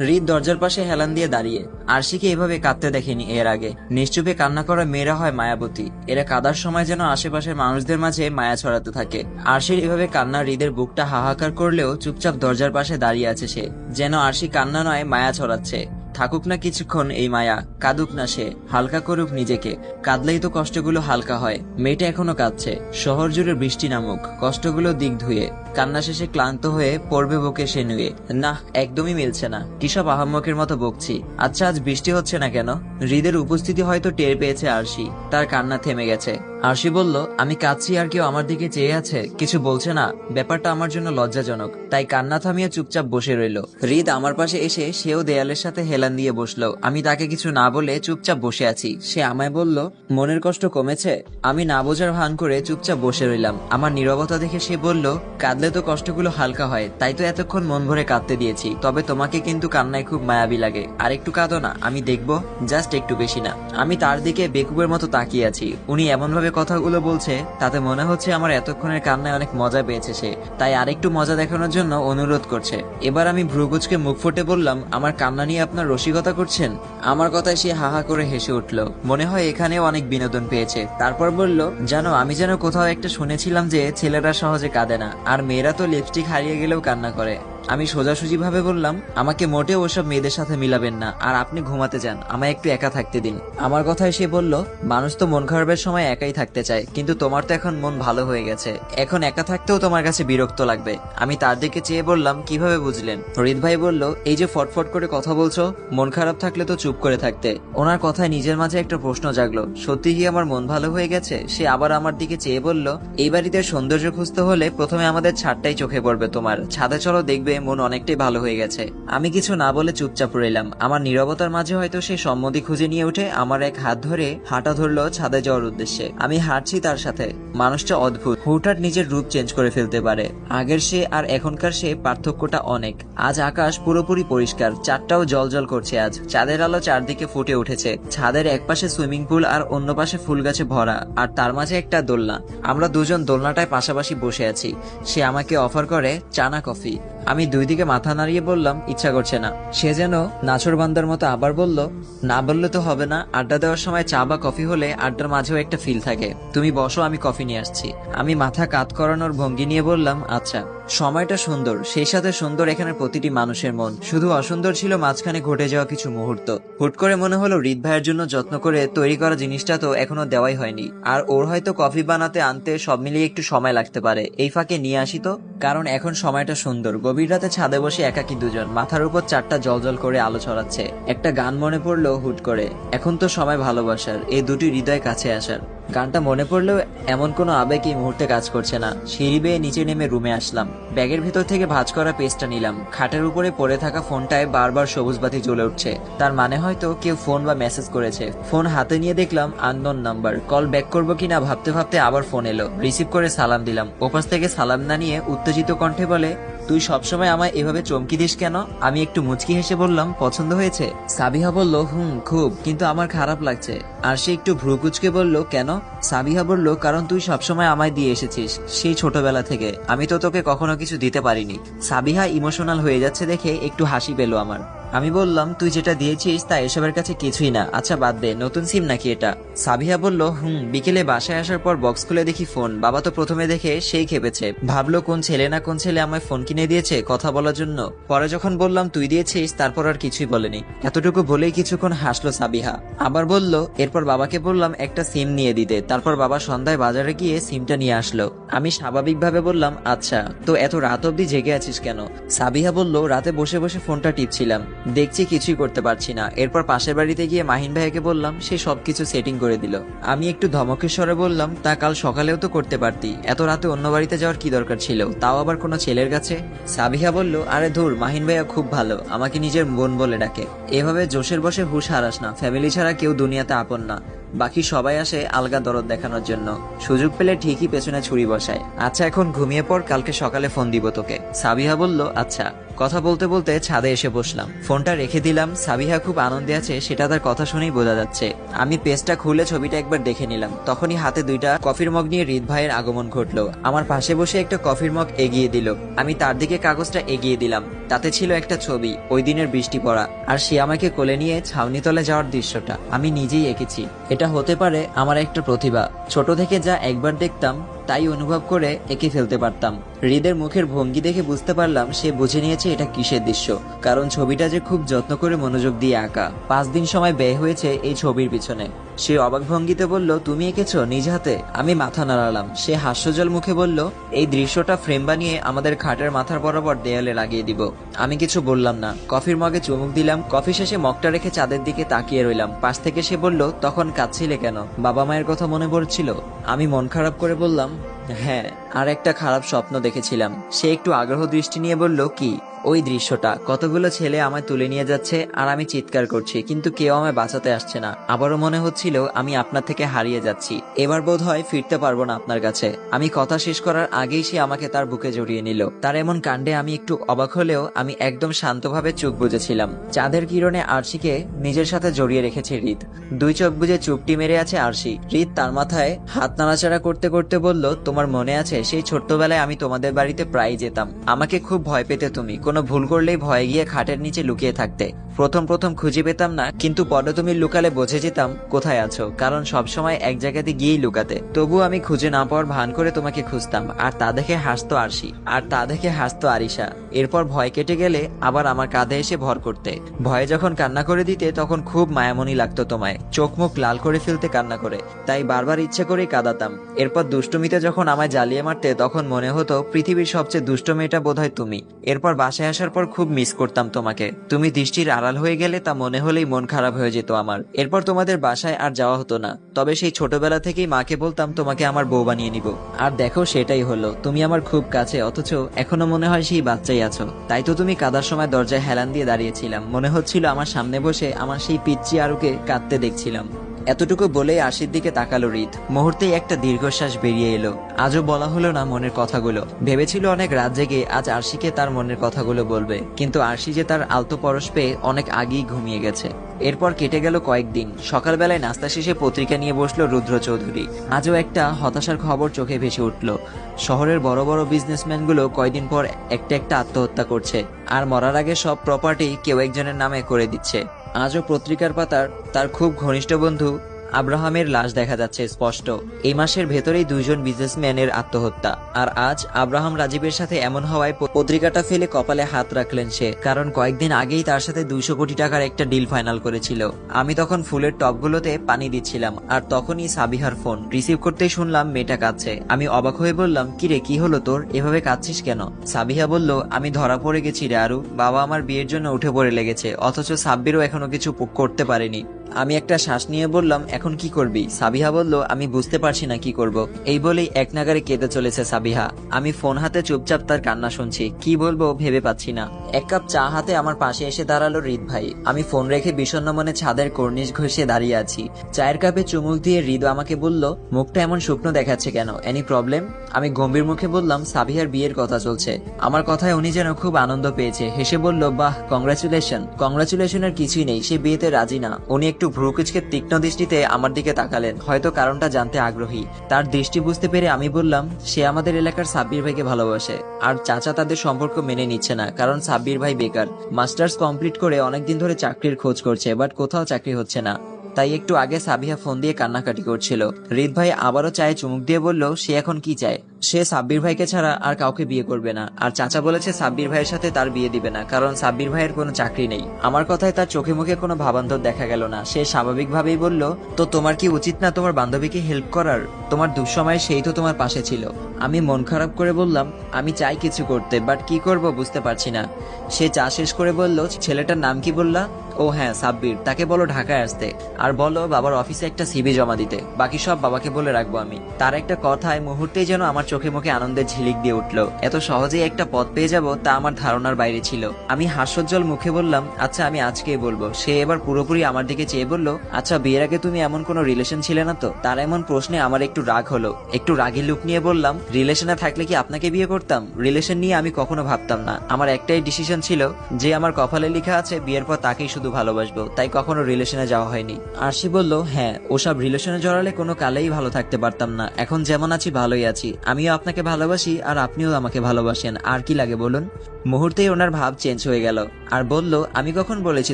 হৃদ দরজার পাশে হেলান দিয়ে দাঁড়িয়ে। আরশিকে এভাবে কাঁদতে দেখেনি এর আগে। নিশ্চুপে কান্না করা মেয়েরা হয় মায়াবতী। এরা কাদার সময় যেন আশেপাশের মানুষদের মাঝে মায়া ছড়াতে থাকে। আরশির এভাবে কান্না হৃদের বুকটা হাহাকার করলেও চুপচাপ দরজার পাশে দাঁড়িয়ে আছে সে। যেন আরশি কান্না নয়, মায়া ছড়াচ্ছে। থাকুক না কিছুক্ষণ এই মায়া, কাঁদুক না সে। হালকা করুক নিজেকে। কাঁদলেই তো কষ্টগুলো হালকা হয়। মেয়েটা এখনও কাঁদছে। শহর জুড়ে বৃষ্টি নামুক। কষ্টগুলো দিক ধুয়ে। কান্না শেষে ক্লান্ত হয়ে পড়বে বুকে সে নুয়ে। না, একদমই মিলছে না। কিসব আহাম্মকের মতো বকছি। আচ্ছা আজ বৃষ্টি হচ্ছে না কেন? হৃদের উপস্থিতি হয়তো টের পেয়েছে আরশি। তার কান্না থেমে গেছে। আরশি বলল, আমি কাঁদছি আর কেউ আমার দিকে চেয়ে আছে। কিছু বলছে না। ব্যাপারটা আমার জন্য লজ্জাজনক। তাই কান্না থামিয়ে চুপচাপ বসে রইল। হৃদ আমার পাশে এসে সেও দেয়ালের সাথে হেলান দিয়ে বসল। আমি তাকে কিছু না বলে চুপচাপ বসে আছি। সে আমায় বলল, মনের কষ্ট কমেছে? আমি না বোঝার ভান করে চুপচাপ বসে রইলাম। আমার নীরবতা দেখে সে বলল, কাঁদলে তো কষ্টগুলো হালকা হয়, তাই তো এতক্ষণ মন ভরে কাঁদতে দিয়েছি। তবে তোমাকে কিন্তু কান্নায় খুব মায়াবী লাগে। আর একটু কাঁদো না, আমি দেখব, জাস্ট একটু বেশি না। আমি তার দিকে বেকুবের মতো তাকিয়ে আছি। উনি এমন ভাবে কথাগুলো বলছে, তাতে মনে হচ্ছে আমার এতক্ষণের কান্নায় অনেক মজা পেয়েছে সে। তাই আরেকটু মজা দেখানোর জন্য অনুরোধ করছে। এবার আমি ভ্রুগুজকে মুখ ফুটে বললাম, আমার কান্না নিয়ে আপনার রসিকতা করছেন? আমার কথায় সে হাহা করে হেসে উঠল। মনে হয় এখানেও অনেক বিনোদন পেয়েছে। তারপর বলল, জানো, আমি যেন কোথাও একটা শুনেছিলাম যে ছেলেরা সহজে কাঁদে না। আর মেয়েরা তো লিপস্টিক হারিয়ে গেলেও কান্না করে। আমি সোজাসুজি ভাবে বললাম, আমাকে মোটেও ওসব মেয়েদের সাথে মিলাবেন না, আর আপনি ঘুমাতে যান, আমায় একটু একা থাকতে দিন। আমার কথায় সে বলল, মানুষ তো মন খারাপের সময় একাই থাকতে চায়, কিন্তু তোমার তো এখন মন ভালো হয়ে গেছে। এখন একা থাকতেও তোমার কাছে বিরক্ত লাগবে। আমি তার দিকে চেয়ে বললাম, কীভাবে বুঝলেন? হরিদ ভাই বলল, এই যে ফটফট করে কথা বলছো, মন খারাপ থাকলে তো চুপ করে থাকতে। ওনার কথায় নিজের মাঝে একটা প্রশ্ন জাগলো, সত্যি কি আমার মন ভালো হয়ে গেছে? সে আবার আমার দিকে চেয়ে বলল, এই বাড়িতে সৌন্দর্য খুঁজতে হলে প্রথমে আমাদের ছাদটাই চোখে পড়বে তোমার। ছাদে চলো দেখবে মন অনেকটাই ভালো হয়ে গেছে। আমি কিছু না বলে চুপচাপ রইলাম। আমার নীরবতার মাঝে হয়তো সে সম্মতি খুঁজে নিয়ে উঠে আমার এক হাত ধরে হাঁটা ধরলো ছাদে যাওয়ার উদ্দেশ্যে। আমি হাঁটছি তার সাথে। মানুষটা অদ্ভুত। হুটহাট নিজের রূপ চেঞ্জ করে ফেলতে পারে। আগের সে আর এখনকার সে পার্থক্যটা অনেক। আজ আকাশ পুরোপুরি পরিষ্কার। চারটাও জল জল করছে আজ। চাঁদের আলো চারদিকে ফুটে উঠেছে। ছাদের এক পাশে সুইমিং পুল আর অন্য পাশে ফুল গাছে ভরা। আর তার মাঝে একটা দোলনা। আমরা দুজন দোলনাটায় পাশাপাশি বসে আছি। সে আমাকে অফার করে চানা কফি। আমি দুই দিকে মাথা নাড়িয়ে বললাম, ইচ্ছা করছে না। সে যেন নাছর বান্দার মতো আবার বলল, না বললে তো হবে না, আড্ডা দেওয়ার সময় চা বা কফি হলে আড্ডার মাঝেও একটা ফিল থাকে। তুমি বসো, আমি কফি নিয়ে আসছি। আমি মাথা কাত করানোর ভঙ্গি নিয়ে বললাম আচ্ছা। সময়টা সুন্দর, সেই সাথে সুন্দর এখানে প্রতিটি মানুষের মন। শুধু অসুন্দর ছিল মাঝখানে ঘটে যাওয়া কিছু মুহূর্ত। হুট করে মনে হলো হৃদ ভাইয়ের জন্য যত্ন করে তৈরি করা জিনিসটা তো এখনও দেওয়াই হয়নি। আর ওর হয়তো কফি বানাতে, আনতে সব মিলিয়ে একটু সময় লাগতে পারে। এই ফাঁকে নিয়ে আসি তো? কারণ এখন সময়টা সুন্দর। গভীর রাতে ছাদে বসে একাকি দুজন, মাথার উপর চারটা জলজল করে আলো ছড়াচ্ছে। একটা গান মনে পড়ল হুট করে। এখন তো সময় ভালোবাসার, এই দুটি হৃদয় কাছে আসার। গানটা মনে পড়লেও এমন কোনো আবেগ এই মুহূর্তে কাজ করছে না। সিঁড়ি বেয়ে নিচে নেমে রুমে আসলাম। ব্যাগের ভেতর থেকে ভাঁজ করা পেজটা নিলাম। খাটের উপরে পড়ে থাকা ফোনটায় বারবার সবুজ বাতি জ্বলে উঠছে। তার মানে হয়তো কেউ ফোন বা মেসেজ করেছে। ফোন হাতে নিয়ে দেখলাম আননোন নাম্বার। কল ব্যাক করব কিনা ভাবতে ভাবতে আবার ফোন এলো। রিসিভ করে সালাম দিলাম। ওপাশ থেকে সালাম না নিয়ে উত্তেজিত কণ্ঠে বলে তুই সবসময় আমায় এভাবে চমকি দিস কেন? আমি একটু মুচকি হেসে বললাম, পছন্দ হয়েছে? সাবিহা বলল, হুম, খুব, কিন্তু আমার খারাপ লাগছে। আর সে একটু ভ্রুকুচকে বলল, কেন? সাবিহা বলল, কারণ তুই সবসময় আমায় দিয়ে এসেছিস, সেই ছোটবেলা থেকে। আমি তো তোকে কখনো কিছু দিতে পারিনি। সাবিহা ইমোশনাল হয়ে যাচ্ছে দেখে একটু হাসি পেল আমার। আমি বললাম, তুই যেটা দিয়েছিস তা এসবের কাছে কিছুই না। আচ্ছা বাদ দে, নতুন সিম নাকি এটা? সাবিহা বলল, হুম, বিকেলে বাসায় আসার পর বক্স খুলে দেখি ফোন। বাবা তো প্রথমে দেখে সেই খেপেছে। ভাবলো, কোন ছেলে না কোন ছেলে আমায় ফোন কিনে দিয়েছে কথা বলার জন্য। পরে যখন বললাম, তুই দিয়েছিস তারপর আর কিছুই বলেনি। এতটুকু বলেই কিছুক্ষণ হাসলো সাবিহা। আবার বলল, এরপর বাবাকে বললাম, একটা সিম নিয়ে দিতে। তারপর বাবা সন্ধ্যায় বাজারে গিয়ে সিমটা নিয়ে আসলো। আমি স্বাভাবিকভাবে বললাম আচ্ছা তো এত রাত অবধি জেগে আছিস কেন? সাবিহা বলল, রাতে বসে বসে ফোনটা টিপছিলাম। দেখছি কিছুই করতে পারছি না। এরপর পাশের বাড়িতে গিয়ে মাহিন ভাইয়াকে বললাম, সে সবকিছু সেটিং করে দিল। আমি একটু ধমকের স্বরে বললাম, তা কাল সকালেও তো করতে পারতি। এত রাতে অন্য বাড়িতে যাওয়ার কি দরকার ছিল? তাও আবার কোনো ছেলের কাছে? সাবিহা বলল, আরে ধুর, মাহিন ভাইয়া খুব ভালো। আমাকে নিজের বোন বলে ডাকে। এভাবে জোশের বসে হুশ হারাস না। ফ্যামিলি ছাড়া কেউ দুনিয়াতে আপন না। বাকি সবাই আসে আলগা দরদ দেখানোর জন্য। সুযোগ পেলে ঠিকই পেছনে ছুরি বসায়। আচ্ছা এখন ঘুমিয়ে পর কালকে সকালে ফোন দিব তোকে। সাবিহা বলল আচ্ছা। কথা বলতে বলতে ছাদে এসে বসলাম। ফোনটা রেখে দিলাম, সাবিহা খুব আনন্দে আছে, সেটা তার কথা শুনেই বোঝা যাচ্ছে। আমি পেজটা খুলে ছবিটা একবার দেখে নিলাম। তখনই হাতে দুইটা কফির মগ নিয়ে হৃদ ভাইয়ের আগমন ঘটলো। আমার পাশে বসে একটা কফির মগ এগিয়ে দিল। আমি তার দিকে কাগজটা এগিয়ে দিলাম। তাতে ছিল একটা ছবি, ওই দিনের বৃষ্টি পড়া। আর সে আমাকে কোলে নিয়ে ছাউনিতলে যাওয়ার দৃশ্যটা। আমি নিজেই এঁকেছি। এটা হতে পারে আমার একটা প্রতিভা। ছোট থেকে যা একবার দেখতাম তাই অনুভব করে এঁকে ফেলতে পারতাম। হৃদের মুখের ভঙ্গি দেখে বুঝতে পারলাম সে বুঝে নিয়েছে এটা কিসের দৃশ্য, কারণ ছবিটা যে খুব যত্ন করে মনোযোগ দিয়ে আঁকা। পাঁচ দিন সময় ব্যয় হয়েছে এই ছবির পিছনে। সে অবাক ভঙ্গিতে বলল, তুমি এঁকেছো নিজ হাতে? আমি মাথা নাড়ালাম। সে হাস্যজল মুখে বলল, এই দৃশ্যটা ফ্রেম বানিয়ে আমাদের খাটের মাথার বরাবর দেয়ালে লাগিয়ে দিব। আমি কিছু বললাম না। কফির মগে চুমুক দিলাম। কফি শেষে মগটা রেখে চাঁদের দিকে তাকিয়ে রইলাম। পাশ থেকে সে বলল, তখন কাঁদছিলে কেন? বাবা মায়ের কথা মনে পড়ছিল। আমি মন খারাপ করে বললাম হ্যাঁ আর একটা খারাপ স্বপ্ন দেখেছিলাম। সে একটু আগ্রহ দৃষ্টি নিয়ে বলল কি? ওই দৃশ্যটা, কতগুলো ছেলে আমায় তুলে নিয়ে যাচ্ছে আর আমি চিৎকার করছি, কিন্তু কেউ আমায় বাঁচাতে আসছে না। আবারও মনে হচ্ছিল আমি আপনার থেকে হারিয়ে যাচ্ছি। এবার বোধ হয় ফিরতে পারব না আপনার কাছে। আমি কথা শেষ করার আগেই সে আমাকে তার বুকে জড়িয়ে নিল। তার এমন কাণ্ডে আমি একটু অবাক হলেও আমি একদম শান্তভাবে চোখ বুঝেছিলাম চাঁদের কিরণে আরশিকে নিজের সাথে জড়িয়ে রেখেছে হৃদ। দুই চোখ বুঝে চুপটি মেরে আছে আরশি। হৃদ তার মাথায় হাত নাড়াচাড়া করতে করতে বলল, তোমার মনে আছে সেই ছোট্টবেলায় আমি তোমাদের বাড়িতে প্রায় যেতাম। আমাকে খুব ভয় পেতে তুমি। কোনো ভুল করলেই ভয়ে গিয়ে খাটের নিচে লুকিয়ে থাকতে। প্রথম প্রথম খুঁজে পেতাম না, কিন্তু পরে তুমি লুকালে বুঝে যেতাম কোথায় আছো, কারণ সব সময় এক জায়গাতে গিয়েই লুকাতে। তবু আমি খুঁজে না পাওয়ার ভান করে তোমাকে খুঁজতাম, আর তা দেখে হাসতো আরশি, আর তা দেখে হাসতো আরিশা। এরপর ভয় কেটে গেলে আবার আমার কাঁধে এসে ভর করতে। ভয়ে যখন কান্না করে দিতে, তখন খুব মায়ামনি লাগতো তোমায়, চোখ মুখ লাল করে ফেলতে কান্না করে। তাই বারবার ইচ্ছে করেই কাঁদাতাম। এরপর দুষ্টুমিতে যখন আমায় জ্বালিয়ে মারতে, তখন মনে হতো পৃথিবীর সবচেয়ে দুষ্ট মেয়েটা বোধহয় তুমি। এরপর বাসায় আসার পর খুব মিস করতাম তোমাকে। তুমি দৃষ্টির আড়াল হয়ে গেলে তা মনে হলেই মন খারাপ হয়ে যেত আমার। এরপর তোমাদের বাসায় আর যাওয়া হতো না। তবে সেই ছোটবেলা থেকেই মাকে বলতাম, তোমাকে আমার বউ বানিয়ে নিব। আর দেখো সেটাই হলো, তুমি আমার খুব কাছে, অথচ এখনও মনে হয় সেই বাচ্চাই আছো। তাই তো তুমি কাদার সময় দরজায় হেলান দিয়ে দাঁড়িয়েছিলাম। মনে হচ্ছিল আমার সামনে বসে আমার সেই পিচ্চি আরুকে কাঁদতে দেখছিলাম। এতটুকু বলেই আশির দিকে তাকালো হৃদ। মুহূর্তেই একটা দীর্ঘশ্বাস বেরিয়ে এলো। আজও বলা হলো না মনের কথাগুলো। ভেবেছিল অনেক রাত জেগে আজ আরশিকে তার মনের কথাগুলো বলবে। কিন্তু আরশি যে তার আলতো পরশ পেয়ে অনেক আগেই ঘুমিয়ে গেছে। এরপর কেটে গেল কয়েকদিন। সকালবেলায় নাস্তা শেষে পত্রিকা নিয়ে বসল রুদ্র চৌধুরী। আজও একটা হতাশার খবর চোখে ভেসে উঠল। শহরের বড় বড় বিজনেসম্যানগুলো কয়দিন পর একটা একটা আত্মহত্যা করছে। আর মরার আগে সব প্রপার্টি কেউ একজনের নামে করে দিচ্ছে। আজও পত্রিকার পাতার তার খুব ঘনিষ্ঠ বন্ধু আব্রাহামের লাশ দেখা যাচ্ছে স্পষ্ট। এই মাসের ভেতরেই দুইজন বিজনেসম্যানের আত্মহত্যা। আর আজ আব্রাহাম রাজীবের সাথে এমন হওয়ায় পত্রিকাটা ফেলে কপালে হাত রাখলেন সে। কারণ কয়েকদিন আগেই তার সাথে দুইশো কোটি টাকার একটা ডিল ফাইনাল করেছিল। আমি তখন ফুলের টবগুলোতে পানি দিচ্ছিলাম, আর তখনই সাবিহার ফোন। রিসিভ করতেই শুনলাম, মেয়েটা কাঁদছে। আমি অবাক হয়ে বললাম কিরে কি হলো তোর? এভাবে কাঁদছিস কেন? সাবিহা বলল, আমি ধরা পড়ে গেছি রে আরু। বাবা আমার বিয়ের জন্য উঠে পড়ে লেগেছে, অথচ সাব্বিরও এখনও কিছু করতে পারেনি। আমি একটা শ্বাস নিয়ে বললাম, এখন কি করবি? সাবিহা বলল, আমি বুঝতে পারছি না কি করব। এই বলেই এক নাগারে কেঁদে চলেছে সাবিহা। আমি ফোন হাতে চুপচাপ তার কান্না শুনছি। কি বলব, ভেবে পাচ্ছি না। এক কাপ চা হাতে আমার পাশে এসে দাঁড়াল হৃদ ভাই। আমি ফোন রেখে বিষণ্ণ মনে ছাদের কর্নিশ ঘষে দাঁড়িয়ে আছি। চায়ের কাপে চুমুক দিয়ে হৃদ আমাকে বলল, মুখটা এমন শুকনো দেখাচ্ছে কেন? এনি প্রবলেম আমি গম্ভীর মুখে বললাম, সাবিহার বিয়ের কথা চলছে। আমার কথায় উনি যেন খুব আনন্দ পেয়েছে। হেসে বলল, বাহ কংগ্রাচুলেশন কংগ্রাচুলেশনের কিছুই নেই, সে বিয়েতে রাজি না। উনি একটু ভ্রুকুচকে তীক্ষ্ণ দৃষ্টিতে আমার দিকে তাকালেন, হয়তো কারণটা জানতে আগ্রহী। তার দৃষ্টি বুঝতে পেরে আমি বললাম, সে আমাদের এলাকার সাব্বির ভাইকে ভালোবাসে, আর চাচা তাদের সম্পর্ক মেনে নিচ্ছে না, কারণ সাব্বির ভাই বেকার। মাস্টার্স কমপ্লিট করে অনেকদিন ধরে চাকরির খোঁজ করছে, বাট কোথাও চাকরি হচ্ছে না। তাই একটু আগে সাবিহা ফোন দিয়ে কান্নাকাটি করছিল। হৃদ ভাই আবারও চায়ে চুমুক দিয়ে বলল, সে এখন কি চায়? সে সাব্বির ভাইকে ছাড়া আর কাউকে বিয়ে করবে না। আর চাচা বলেছে সাব্বির ভাইয়ের সাথে তার বিয়ে দিবে না, কারণ সাব্বির ভাইয়ের কোনো চাকরি নেই। আমার কথায় তার চোখে মুখে কোনো ভাবান্তর দেখা গেল না। সে স্বাভাবিকভাবেই বলল, তো তোমার কি উচিত না তোমার বান্ধবীকে হেল্প করার? তোমার দুঃসময়ে সেই তো তোমার পাশে ছিল। আমি মন খারাপ করে বললাম, আমি চাই কিছু করতে বাট কি করব বুঝতে পারছি না। সে চা শেষ করে বলল, ছেলেটার নাম কি বললা? ও হ্যাঁ সাব্বির। তাকে বলো ঢাকায় আসতে। আর বলো বাবার অফিসে একটা সিবি জমা দিতে। বাকি সব বাবাকে বলে রাখব আমি। তার একটা কথায় মুহূর্তেই যেন আমার চোখে মুখে আনন্দের ঝিলিক দিয়ে উঠল। এত সহজেই একটা পথ পেয়ে যাব তা আমার ধারণার বাইরে ছিল। আমি হাস্যোজ্জ্বল মুখে বললাম আচ্ছা আমি আজকেই বলব। সে এবার পুরোপুরি আমার দিকে চেয়ে বলল আচ্ছা বিয়ের আগে তুমি এমন কোনো রিলেশন ছিলে না তো? তার এমন প্রশ্নে আমার একটু রাগ হলো। একটু রাগি লুক নিয়ে বললাম, রিলেশনে থাকলে কি আপনাকে বিয়ে করতাম? রিলেশন নিয়ে আমি কখনো ভাবতাম না। আমার একটাই ডিসিশন ছিল, যে আমার কপালে লেখা আছে, বিয়ের পর তাকেই শুধু ভালোবাসবো। তাই কখনো রিলেশনে যাওয়া হয়নি। আরশি বলল হ্যাঁ ওসব রিলেশনে জড়ালে কোনো কালেই ভালো থাকতে পারতাম না। এখন যেমন আছি, ভালোই আছি। আমিও আপনাকে ভালোবাসি আর আপনিও আমাকে ভালোবাসেন। আর কি লাগে বলুন? মুহূর্তেই ওনার ভাব চেঞ্জ হয়ে গেল। আর বলল, আমি কখন বলেছি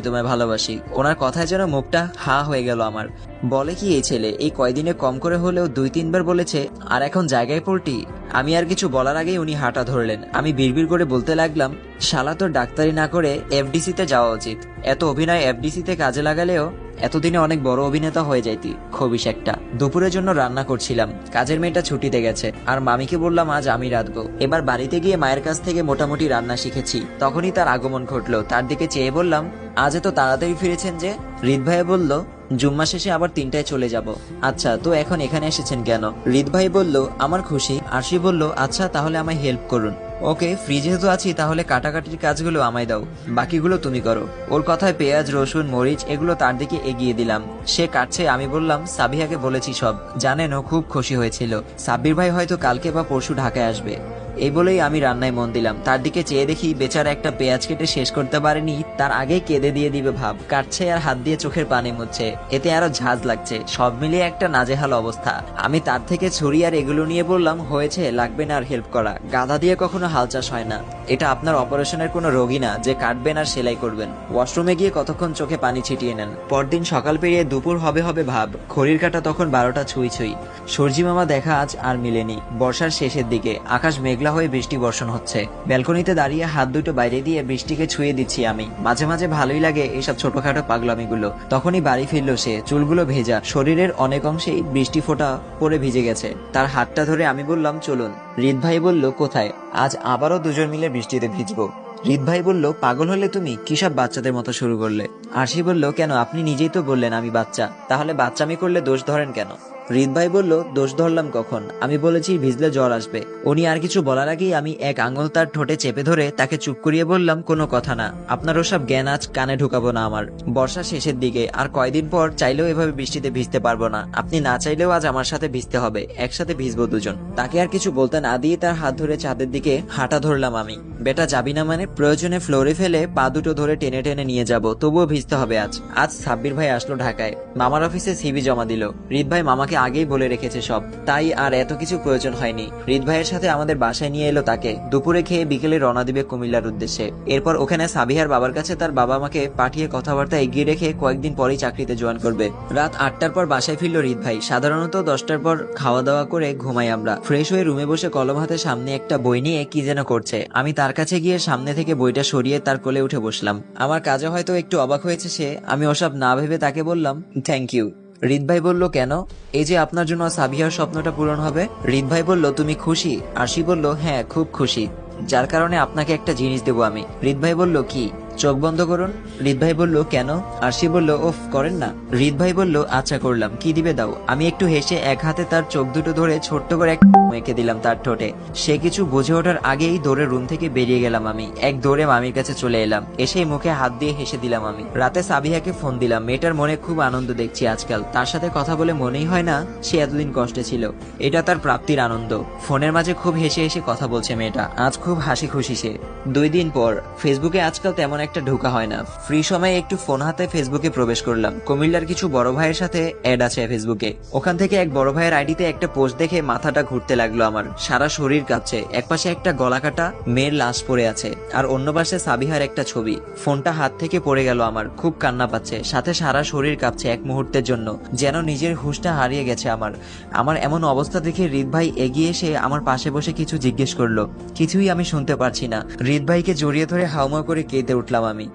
তোমায় ভালোবাসি? ওনার কথায় যেন মুখটা হা হয়ে গেল আমার। বলে কি এই ছেলে? এই কয়দিনে কম করে হলেও দুই তিনবার বলেছে, আর এখন জায়গায় পল্টি আমি আর কিছু বলার আগেই উনি হাঁটা ধরলেন। আমি বিড়বিড় করে বলতে লাগলাম, শালা তো ডাক্তারি না করে এফডিসিতে যাওয়া উচিত। এত অভিনয় এফডিসিতে কাজে লাগালেও এতদিনে অনেক বড় অভিনেতা হয়ে যাইতি খবিস একটা। দুপুরের জন্য রান্না করছিলাম, কাজের মেয়েটা ছুটিতে গেছে, আর মামিকে বললাম আজ আমি রাঁধবো। এবার বাড়িতে গিয়ে মায়ের কাছ থেকে মোটামুটি রান্না শিখেছি, তখনই তার আগমন ঘটলো। তার দিকে চেয়ে বললাম, আজ এত তাড়াতাড়ি ফিরেছেন যে? হৃদ ভাই বলল, জুম্মা শেষে আবার তিনটায় চলে যাব। আচ্ছা তো এখন এখানে এসেছেন কেন? হৃদ ভাই বলল, আমার খুশি। আরশি বলল আচ্ছা তাহলে আমায় হেল্প করুন। ওকে ফ্রি যেহেতু আছি, তাহলে কাটাকাটির কাজগুলো আমায় দাও। বাকিগুলো তুমি করো। ওর কথায় পেঁয়াজ, রসুন, মরিচ, এগুলো তার দিকে এগিয়ে দিলাম। সে কাটছে, আমি বললাম, সাবিহাকে বলেছি সব। জানেন, ও খুব খুশি হয়েছিল। সাব্বির ভাই হয়তো কালকে বা পরশু ঢাকায় আসবে। এই বলেই আমি রান্নায় মন দিলাম। তার দিকে চেয়ে দেখি বেচারা একটা পেঁয়াজ কেটে শেষ করতে পারেনি, তার আগেই কেঁদে দিয়ে দিবে ভাব। কাটছে আর হাত দিয়ে চোখের পানি মুছছে। এতে আরও ঝাঁজ লাগছে। সব মিলিয়ে একটা নাজেহাল অবস্থা। আমি তার থেকে ছড়ি আর এগুলো নিয়ে বললাম, হয়েছে, লাগবে না আর হেল্প করা। গাধা দিয়ে কখনো হাল চাষ হয় না। এটা আপনার অপারেশনের কোনো রোগী না, যে কাটবেন আর সেলাই করবেন। ওয়াশরুমে গিয়ে কতক্ষণ চোখে পানি ছিটিয়ে নেন। পরদিন সকাল পেরিয়ে দুপুর হবে হবে ভাব। খড়ির কাটা তখন বারোটা ছুঁই ছুঁই। সূর্যি মামা দেখা আজ আর মিলেনি। বর্ষার শেষের দিকে। আকাশ মেঘলা হয়ে বৃষ্টি বর্ষণ হচ্ছে। ব্যালকনিতে দাঁড়িয়ে হাত দুটো বাইরে দিয়ে বৃষ্টিকে ছুঁয়ে দিচ্ছি আমি। মাঝে মাঝে ভালোই লাগে এসব ছোটখাটো পাগলামিগুলো। তখনই বাড়ি ফিরল সে, চুলগুলো ভেজা। শরীরের অনেক অংশেই বৃষ্টি ফোঁটা পরে ভিজে গেছে। তার হাতটা ধরে আমি বললাম, চলুন। রিদ ভাই বলল, কোথায়? আজ আবারও দুজন মিলে বৃষ্টিতে ভিজবো। রিদ ভাই বলল, পাগল হলে তুমি কিসব বাচ্চাদের মতো শুরু করলে? আরশি বলল, কেন? আপনি নিজেই তো বললেন আমি বাচ্চা। তাহলে বাচ্চামি করলে দোষ ধরেন কেন? রিদ ভাই বলল, দোষ ধরলাম কখন? আমি বলেছি, ভিজলে জ্বর আসবে। উনি আর কিছু বলার আগেই আমি এক আঙুল তার ঠোঁটে চেপে ধরে তাকে চুপ করিয়ে বললাম, কোনো কথা না। আপনার ওসব জ্ঞান আজ কানে ঢুকাবো না আমার। বর্ষা শেষের দিকে, আর কয়দিন পর চাইলেও এভাবে বৃষ্টিতে ভিজতে পারব না। আপনি না চাইলেও আজ আমার সাথে ভিজতে হবে। একসাথে ভিজবো দুজন। তাকে আর কিছু বলতে না দিয়ে তার হাত ধরে ছাদের দিকে হাঁটা ধরলাম আমি। বেটা, যাবি না মানে? প্রয়োজনে ফ্লোরে ফেলে পা দুটো ধরে টেনে টেনে নিয়ে যাব। তবুও ভিজতে হবে আজ। আজ সাব্বির ভাই আসলো ঢাকায়। মামার অফিসে সিবি জমা দিল। রিদ ভাই মামাকে আগেই বলে রেখেছে সব। তাই আর এত কিছু প্রয়োজন হয়নি। রিদ ভাইয়ের সাথে আমাদের বাসায় নিয়ে এলো তাকে। দুপুরে খেয়ে বিকেলে রওনা দিবে কুমিল্লার উদ্দেশ্যে। এরপর ওখানে সাবিহার বাবার কাছে তার বাবা মাকে পাঠিয়ে কথাবার্তা এগিয়ে রেখে কয়েকদিন পরেই চাকরিতে জয়েন করবে। রাত আটটার পর বাসায় ফিরল রিদ ভাই। সাধারণত দশটার পর খাওয়া দাওয়া করে ঘুমাই আমরা। ফ্রেশ হয়ে রুমে বসে কলম হাতে সামনে একটা বই নিয়ে কি যেন করছে। আমি তার কাছে গিয়ে সামনে থেকে বইটা সরিয়ে তার কোলে উঠে বসলাম। আমার কাজে হয়তো একটু অবাক হয়েছে সে। আমি ওসব না ভেবে তাকে বললাম থ্যাংক ইউ রিদ ভাই বলল, কেন? এই যে আপনার জন্য সাবিহার স্বপ্নটা পূরণ হবে? রিদ ভাই বলল, তুমি খুশি? আশি বলল হ্যাঁ খুব খুশি। যার কারণে আপনাকে একটা জিনিস দেবো আমি। রিদ ভাই বলল, কি? চোখ বন্ধ করুন। রিদ ভাই বলল, কেন? আরশি বলল, ওফ, করেন না। রিদ ভাই বলল আচ্ছা করলাম। কি দিবে দাও? আমি একটু হেসে এক হাতে তার চোখ দুটো ধরে ছোট্ট করে এক এঁকে দিলাম তার ঠোঁটে। সে কিছু বুঝে ওঠার আগেই দৌড়ে রুম থেকে বেরিয়ে গেলাম আমি। এক দৌড়ে মামির কাছে চলে এলাম। এসেই মুখে হাত দিয়ে হেসে দিলাম আমি। রাতে সাবিহাকে ফোন দিলাম। মেয়েটার মনে খুব আনন্দ দেখছি আজকাল। তার সাথে কথা বলে মনেই হয় না সে এতদিন কষ্টে ছিল। এটা তার প্রাপ্তির আনন্দ। ফোনের মাঝে খুব হেসে হেসে কথা বলছে মেয়েটা। আজ খুব হাসি খুশি সে। দুই দিন পর। ফেসবুকে আজকাল তেমন একটা ঢোকা হয় না। ফ্রি সময়ে একটু ফোন হাতে ফেসবুকে প্রবেশ করলাম। কুমিল্লার কিছু বড় ভাইয়ের সাথে অ্যাড আছে ফেসবুকে ওখান থেকে এক বড় ভাইয়ের আইডিতে একটা পোস্ট দেখে মাথাটা ঘুরতে লাগল আমার। সারা শরীর কাঁপছে। একপাশে একটা গলা কাটা মেয়ের লাশ পড়ে আছে। আর অন্য পাশে সাবিহার একটা ছবি। ফোনটা হাত থেকে পড়ে গেল আমার। খুব কান্না পাচ্ছে। সাথে সারা শরীর কাঁপছে এক মুহূর্তের জন্য। যেন নিজের হুঁশটা হারিয়ে গেছে আমার। আমার এমন অবস্থা দেখে রিদ ভাই এগিয়ে এসে আমার পাশে বসে কিছু জিজ্ঞেস করল। কিছুই আমি শুনতে পারছি না। রিদ ভাইকে জড়িয়ে ধরে হাউমাউ করে কেঁদে উঠলাম। আমি